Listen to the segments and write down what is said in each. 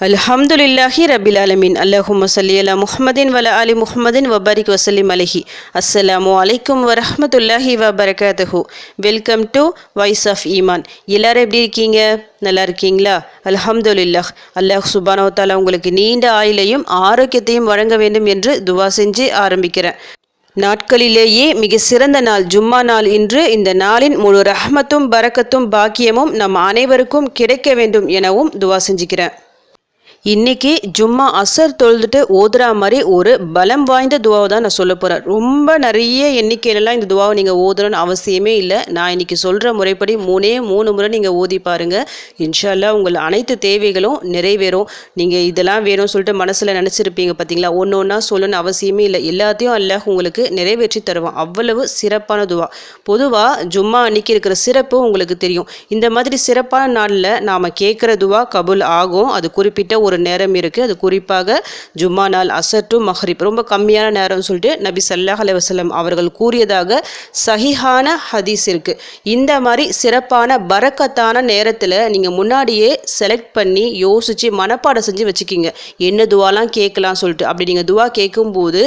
அல்ஹம்துலில்லாஹி ரபில் அலமின் அல்லஹும்ம சல்லி அலா முஹமதின் வல அலி முஹம்மதின் வபாரிக் வசலிம் அலஹி. அஸ்ஸலாமு அலைக்கும் வரஹ்மத்துல்லாஹி வபரகாதஹு வெல்கம் டு வாய்ஸ் ஆஃப் ஈமான். எல்லாரும் எப்படி இருக்கீங்க? நல்லா இருக்கீங்களா? அல்ஹம்துலில்லாஹ். அல்லாஹ் சுபானோ உங்களுக்கு நீண்ட ஆயுளையும் ஆரோக்கியத்தையும் வழங்க வேண்டும் என்று துவா செஞ்சு ஆரம்பிக்கிறேன். நாட்களிலேயே மிக சிறந்த நாள் ஜும்மா நாள் இன்று. இந்த நாளின் முழு ரஹமத்தும் பரக்கத்தும் பாக்கியமும் நம் அனைவருக்கும் கிடைக்க வேண்டும் எனவும் துவா செஞ்சுக்கிறேன். இன்னைக்கு ஜும்மா அசர் தொழுதுட்டு ஓதுறா மாதிரி ஒரு பலம் வாய்ந்த துவாவை தான் நான் சொல்ல போகிறேன் ரொம்ப நிறைய எண்ணிக்கையிலலாம் இந்த துவாவை நீங்கள் ஓதுறன்னு அவசியமே இல்லை. நான் இன்னைக்கு சொல்கிற முறைப்படி மூணே மூணு முறை நீங்கள் ஓதி பாருங்கள் இன்ஷால்லா உங்கள் அனைத்து தேவைகளும் நிறைவேறும். நீங்கள் இதெல்லாம் வேணும்னு சொல்லிட்டு மனசில் நினச்சிருப்பீங்க பார்த்தீங்களா ஒன்று ஒன்றா சொல்லணும்னு அவசியமே இல்லை. எல்லாத்தையும் அல்லாஹ் உங்களுக்கு நிறைவேற்றி தருவான். அவ்வளவு சிறப்பான துவா. பொதுவாக ஜும்மா அன்னைக்கு இருக்கிற சிறப்பு உங்களுக்கு தெரியும். இந்த மாதிரி சிறப்பான நாளில் நாம் கேட்குற துவா கபுல் ஆகும். அது குறிப்பிட்ட ஒரு நேரம் இருக்குது அது குறிப்பாக ஜும்மா நாள் அசர் டு மஹ்ரிப். ரொம்ப கம்மியான நேரம்னு சொல்லிட்டு நபி சல்லாஹ் அலுவலம் அவர்கள் கூறியதாக சஹிஹான ஹதீஸ் இருக்குது இந்த மாதிரி சிறப்பான பறக்கத்தான நேரத்தில் நீங்கள் முன்னாடியே செலக்ட் பண்ணி யோசித்து மனப்பாடம் செஞ்சு வச்சுக்கிங்க. என்ன துவாலாம் கேட்கலாம் சொல்லிட்டு. அப்படி நீங்கள் துவா கேட்கும்போது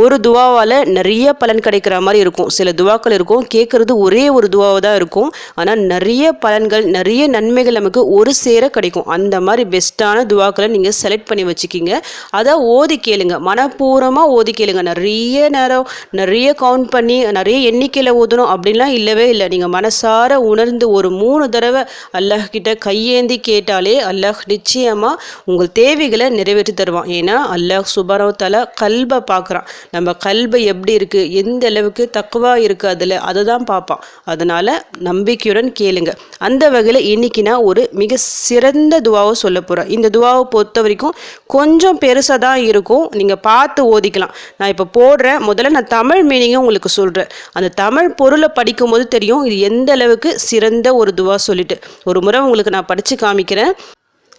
ஒரு துவாவால் நிறைய பலன் கிடைக்கிற மாதிரி இருக்கும். சில துவாக்கள் இருக்கும். கேட்குறது ஒரே ஒரு துவாவாக தான் இருக்கும். ஆனால் நிறைய பலன்கள் நிறைய நன்மைகள் நமக்கு ஒரு சேர கிடைக்கும். அந்த மாதிரி பெஸ்ட்டான துவாக்களை நீங்கள் செலக்ட் பண்ணி வச்சுக்கிங்க. அதை ஓதி கேளுங்க. மனப்பூர்வமாக ஓதி கேளுங்க. நிறைய நேரம் நிறைய கவுண்ட் பண்ணி நிறைய எண்ணிக்கையில் ஓதணும் அப்படின்லாம் இல்லவே இல்லை. நீங்கள் மனசார உணர்ந்து ஒரு மூணு தடவை அல்லாஹ் கிட்ட கையேந்தி கேட்டாலே அல்லாஹ் நிச்சயமாக உங்கள் தேவைகளை நிறைவேற்றி தருவான். ஏன்னா அல்லாஹ் சுபரவ தலை கல்பை பார்க்குறான். நம்ம கல்பை எப்படி இருக்குது எந்த அளவுக்கு தக்குவா இருக்குது அதில்? அதை தான் பார்ப்பான். அதனால் நம்பிக்கையுடன் கேளுங்க. அந்த வகையில் இன்னைக்கு நான் ஒரு மிக சிறந்த துவாவை சொல்ல போகிறேன் இந்த துவாவை பொறுத்த வரைக்கும் கொஞ்சம் பெருசாக தான் இருக்கும். நீங்கள் பார்த்து ஓதிக்கலாம். நான் இப்போ போடுறேன். முதல்ல நான் தமிழ் மீனிங்கை உங்களுக்கு சொல்கிறேன் அந்த தமிழ் பொருளை படிக்கும்போது தெரியும். இது எந்த அளவுக்கு சிறந்த ஒரு துவா சொல்லிட்டு. ஒரு முறை உங்களுக்கு நான் படித்து காமிக்கிறேன்.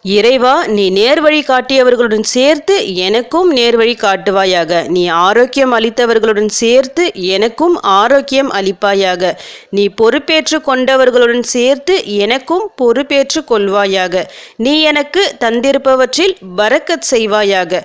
இறைவா நீ நேர்வழி காட்டியவர்களுடன் சேர்த்து எனக்கும் நேர்வழி காட்டுவாயாக. நீ ஆரோக்கியம் அளித்தவர்களுடன் சேர்த்து எனக்கும் ஆரோக்கியம் அளிப்பாயாக. நீ பொறுப்பேற்று கொண்டவர்களுடன் சேர்த்து எனக்கும் பொறுப்பேற்று கொள்வாயாக. நீ எனக்கு தந்திருப்பவற்றில் பறக்கச் செய்வாயாக.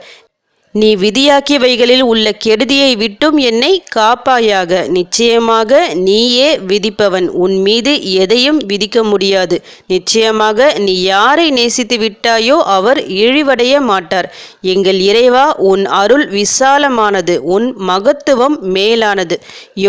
நீ விதியாக்கியவைகளில் உள்ள கெடுதியை விட்டும் என்னை காப்பாயாக. நிச்சயமாக நீயே விதிப்பவன். உன் மீது எதையும் விதிக்க முடியாது. நிச்சயமாக நீ யாரை நேசித்து விட்டாயோ அவர் இழிவடைய மாட்டார். எங்கள் இறைவா உன் அருள் விசாலமானது உன் மகத்துவம் மேலானது.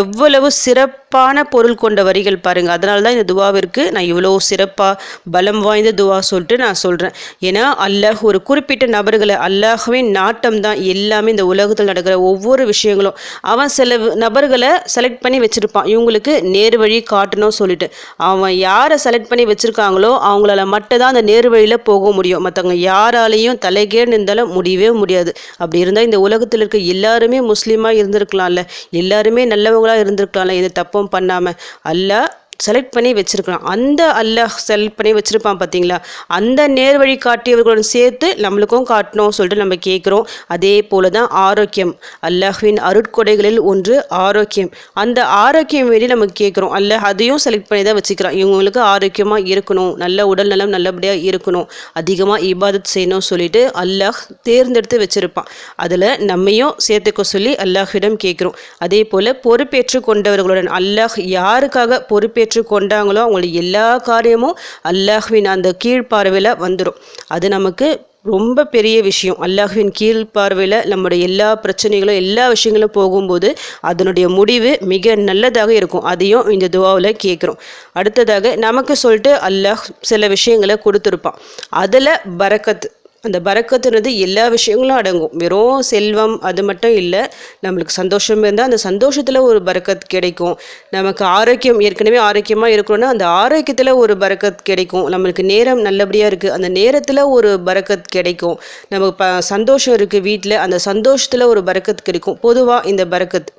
எவ்வளவு சிறப்பான பொருள் கொண்ட வரிகள் பாருங்க. அதனால தான் இந்த துவாவிற்கு நான் இவ்வளோ சிறப்பாக பலம் வாய்ந்த துவா சொல்லிட்டு நான் சொல்கிறேன் ஏன்னா அல்லாஹ் ஒரு குறிப்பிட்ட நபர்களை அல்லாஹுவின் நாட்டம் தான் எல்லாமே இந்த உலகத்தில் நடக்கிற ஒவ்வொரு விஷயங்களும். அவன் சில நபர்களை செலக்ட் பண்ணி வச்சுருப்பான். இவங்களுக்கு நேர் வழி காட்டணும் சொல்லிட்டு. அவன் யாரை செலக்ட் பண்ணி வச்சுருக்காங்களோ அவங்களால மட்டும்தான் அந்த நேர் வழியில் போக முடியும். மற்றவங்க யாராலையும் தலைகேடு இருந்தாலும் முடியவே முடியாது. அப்படி இருந்தால் இந்த உலகத்தில் இருக்க எல்லாருமே முஸ்லீமாக இருந்திருக்கலாம்ல. எல்லாருமே நல்லவங்களாக இருந்திருக்கலாம்ல. எந்த தப்பும் பண்ணாமல் அல்ல செலக்ட் பண்ணி வச்சுருக்கலாம். அந்த அல்லாஹ் செலக்ட் பண்ணி வச்சுருப்பான் பார்த்தீங்களா அந்த நேர்வழி காட்டியவர்களுடன் சேர்த்து நம்மளுக்கும் காட்டணும் சொல்லிட்டு நம்ம கேட்குறோம் அதே போல தான் ஆரோக்கியம். அல்லாஹ்வின் அருட்கொடைகளில் ஒன்று ஆரோக்கியம். அந்த ஆரோக்கியம் வேண்டி நம்ம கேட்குறோம் அல்ல அதையும் செலக்ட் பண்ணி தான் வச்சுக்கிறான். இவங்களுக்கு ஆரோக்கியமாக இருக்கணும். நல்ல உடல் நலம் நல்லபடியாக இருக்கணும். அதிகமாக இபாதத் செய்யணும் சொல்லிட்டு அல்லாஹ் தேர்ந்தெடுத்து வச்சுருப்பான். அதில் நம்மையும் சேர்த்துக்க சொல்லி அல்லாஹ்விடம் கேட்குறோம் அதே போல் பொறுப்பேற்று கொண்டவர்களுடன் அல்லாஹ் யாருக்காக பொறுப்பேற்று ஏற்றுக்கொண்டாங்களோ அவங்களுடைய அவங்களுக்கு எல்லா காரியமும் அல்லாஹ்வின் அந்த கீழ்ப்பார்வையில் வந்துடும் அது நமக்கு ரொம்ப பெரிய விஷயம். அல்லாஹ்வின் கீழ் பார்வையில் நம்முடைய எல்லா பிரச்சனைகளும் எல்லா விஷயங்களும் போகும்போது அதனுடைய முடிவு மிக நல்லதாக இருக்கும். அதையும் இந்த துவாவில் கேட்குறோம் அடுத்ததாக நமக்கு சொல்லிட்டு அல்லாஹ் சில விஷயங்களை கொடுத்துருப்பான். அதில் பரக்கத் அந்த பறக்கத்துனது எல்லா விஷயங்களும் அடங்கும். வெறும் செல்வம் அது மட்டும் இல்லை நம்மளுக்கு சந்தோஷம் இருந்தால் அந்த சந்தோஷத்தில் ஒரு பறக்கத் கிடைக்கும். நமக்கு ஆரோக்கியம் ஏற்கனவே ஆரோக்கியமாக இருக்கணும்னா அந்த ஆரோக்கியத்தில் ஒரு பறக்கத் கிடைக்கும். நம்மளுக்கு நேரம் நல்லபடியாக இருக்குது அந்த நேரத்தில் ஒரு பறக்கத் கிடைக்கும். நமக்கு ப சந்தோஷம் இருக்குது வீட்டில் அந்த சந்தோஷத்தில் ஒரு பறக்கத் கிடைக்கும். பொதுவாக இந்த பறக்கத்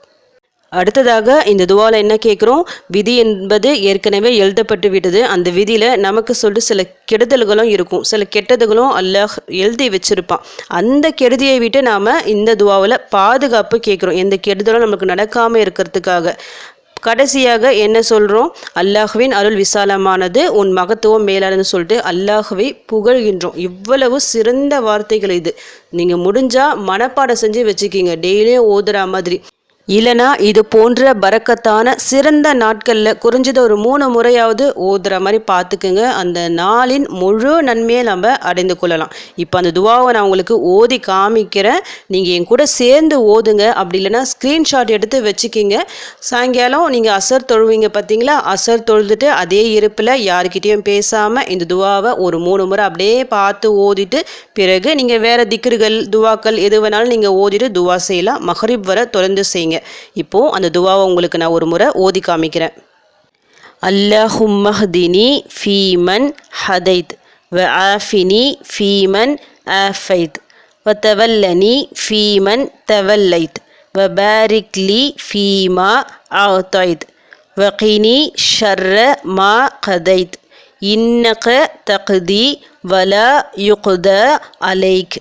அடுத்ததாக இந்த துவாவில் என்ன கேட்குறோம் விதி என்பது ஏற்கனவே எழுதப்பட்டு விட்டது. அந்த விதியில் நமக்கு சொல்லிட்டு சில கெடுதல்களும் இருக்கும். சில கெட்டதுகளும் அல்லாஹ் எழுதி வச்சுருப்பான். அந்த கெடுதியை விட்டு நாம் இந்த துவாவில் பாதுகாப்பு கேட்குறோம் எந்த கெடுதலும் நமக்கு நடக்காமல் இருக்கிறதுக்காக. கடைசியாக என்ன சொல்கிறோம் அல்லாஹுவின் அருள் விசாலமானது உன் மகத்துவம் மேலானது சொல்லிட்டு அல்லாஹுவை புகழ்கின்றோம். இவ்வளவு சிறந்த வார்த்தைகள் இது. நீங்கள் முடிஞ்சால் மனப்பாடம் செஞ்சு வச்சுக்கிங்க. டெய்லியும் ஓதுற மாதிரி. இல்லைனா இது போன்ற பறக்கத்தான சிறந்த நாட்களில் குறைஞ்சது ஒரு மூணு முறையாவது ஓதுற மாதிரி பார்த்துக்குங்க அந்த நாளின் முழு நன்மையை நம்ம அடைந்து கொள்ளலாம். இப்போ அந்த துவாவை நான் உங்களுக்கு ஓதி காமிக்கிறேன். நீங்கள் என் கூட சேர்ந்து ஓதுங்க. அப்படி இல்லைன்னா ஸ்க்ரீன்ஷாட் எடுத்து வச்சுக்கிங்க. சாயங்காலம் நீங்கள் அசர் தொழுவீங்க பார்த்தீங்களா அசர் தொழுதுட்டு அதே இருப்பில் யாருக்கிட்டேயும் பேசாமல் இந்த துவாவை ஒரு மூணு முறை அப்படியே பார்த்து ஓதிட்டு பிறகு நீங்கள் வேறு திக்கர்கள் துவாக்கள் எது வேணாலும் நீங்கள் ஓதிட்டு துவா செய்யலாம். மஹரிப் வர தொடர்ந்து செய்யுங்க. செய்வீங்க இப்போது அந்த துவாவை உங்களுக்கு நான் ஒரு முறை ஓதி காமிக்கிறேன். அல்லஹும்மஹ்தினி ஃபீமன் ஹதைத் வ ஆஃபினி ஃபீமன் ஆஃபைத் வ தவல்லனி ஃபீமன் தவல்லைத் வ பாரிக்லி ஃபீமா ஆத்தாய்த் வகினி ஷர்ர மா கதைத் இன்னக தகுதி வல யுகுத அலைக்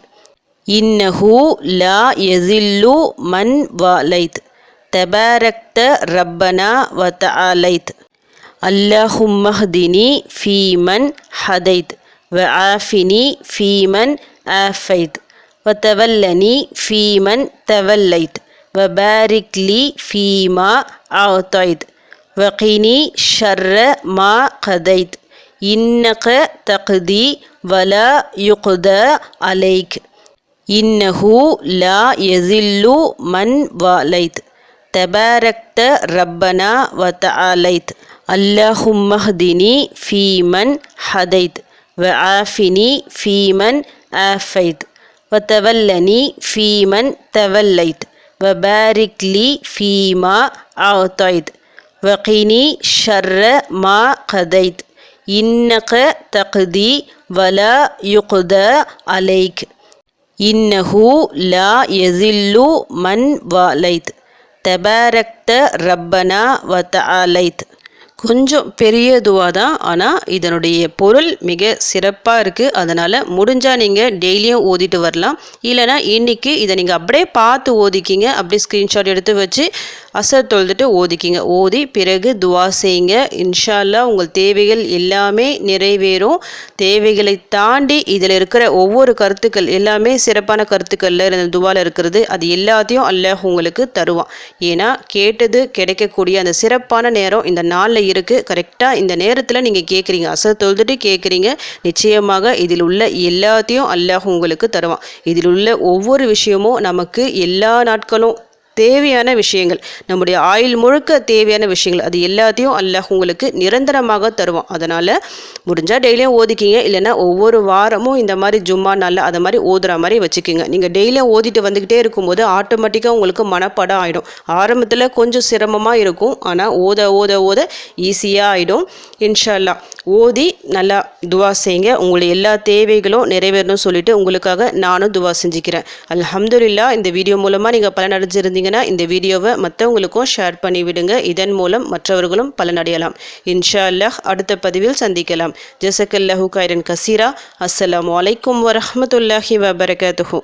இன்னஹு லா எசில்லு மன் வாலைத். تباركت ربنا وتعاليت. اللهم اهدني فيمن هديت وعافني فيمن عافيت وتولني فيمن توليت وبارك لي فيما أعطيت وقني شر ما قضيت. إنك تقضي ولا يقضى عليك إنه لا يذل من واليت. تباركت ربنا وتعاليت. اللهم اهدني فيمن هديت وعافني فيمن عافيت. وتولني فيمن توليت. وبارك لي فيما أعطيت. وقني شر ما قضيت. إنك تقضي ولا يقضى عليك. إنه لا يذل من واليت. தெபாரக்த ரப்பனா வ தஆலைத் கொஞ்சம் பெரிய துவா தான் ஆனால் இதனுடைய பொருள் மிக சிறப்பாக இருக்குது அதனால் முடிஞ்சால் நீங்கள் டெய்லியும் ஓதிட்டு வரலாம். இல்லைனா இன்றைக்கி இதை நீங்கள் அப்படியே பார்த்து ஓதிக்கிங்க. அப்படியே ஸ்க்ரீன்ஷாட் எடுத்து வச்சு அசர் தொழுதுட்டு ஓதிக்கிங்க. ஓதி பிறகு துவா செய்யுங்க. இன்ஷால்லா உங்கள் தேவைகள் எல்லாமே நிறைவேறும். தேவைகளை தாண்டி இதில் இருக்கிற ஒவ்வொரு கருத்துக்கள் எல்லாமே சிறப்பான கருத்துக்களில் இருந்த துவாவில் இருக்கிறது. அது எல்லாத்தையும் அல்லாஹ் உங்களுக்கு தருவான். ஏன்னா கேட்டது கிடைக்கக்கூடிய அந்த சிறப்பான நேரம் இந்த நாளில் இருக்குது கரெக்டாக இந்த நேரத்தில் நீங்கள் கேட்குறீங்க அசர் தொழுதுட்டு கேட்குறீங்க நிச்சயமாக இதில் உள்ள எல்லாத்தையும் அல்லாஹ் உங்களுக்கு தருவான். இதில் உள்ள ஒவ்வொரு விஷயமும் நமக்கு எல்லா நாட்களும் தேவையான விஷயங்கள். நம்முடைய ஆயுள் முழுக்க தேவையான விஷயங்கள். அது எல்லாத்தையும் அல்லாஹ் உங்களுக்கு நிரந்தரமாக தருவோம் அதனால் முடிஞ்சால் டெய்லியும் ஓதிக்கிங்க. இல்லைன்னா ஒவ்வொரு வாரமும் இந்த மாதிரி ஜும்மா நாளில் அதை மாதிரி ஓதுற மாதிரி வச்சுக்கோங்க. நீங்கள் டெய்லியும் ஓதிட்டு வந்துக்கிட்டே இருக்கும்போது ஆட்டோமேட்டிக்காக உங்களுக்கு மனப்படம் ஆகிடும் ஆரம்பத்தில் கொஞ்சம் சிரமமாக இருக்கும். ஆனால் ஓத ஓத ஓத ஈஸியாக ஆகிடும் இன்ஷால்லா. ஓதி நல்லா துவா செய்யுங்க உங்களுடைய எல்லா தேவைகளும் நிறைவேறணும்னு சொல்லிட்டு உங்களுக்காக நானும் துவா செஞ்சுக்கிறேன். அலமதுல்லா இந்த வீடியோ மூலமாக நீங்கள் பலன் அடைஞ்சிருந்தீங்க இருந்தீங்கன்னா இந்த வீடியோவை மற்றவங்களுக்கும் ஷேர் பண்ணி விடுங்க இதன் மூலம் மற்றவர்களும் பலனடையலாம். இன்ஷா அல்லாஹ் அடுத்த பதிவில் சந்திக்கலாம். ஜசக்கல்லஹு கைரன் கசீரா. அஸ்லாம் வலைக்கம் வரமத்துல்லாஹி வபரகாத்துஹூ.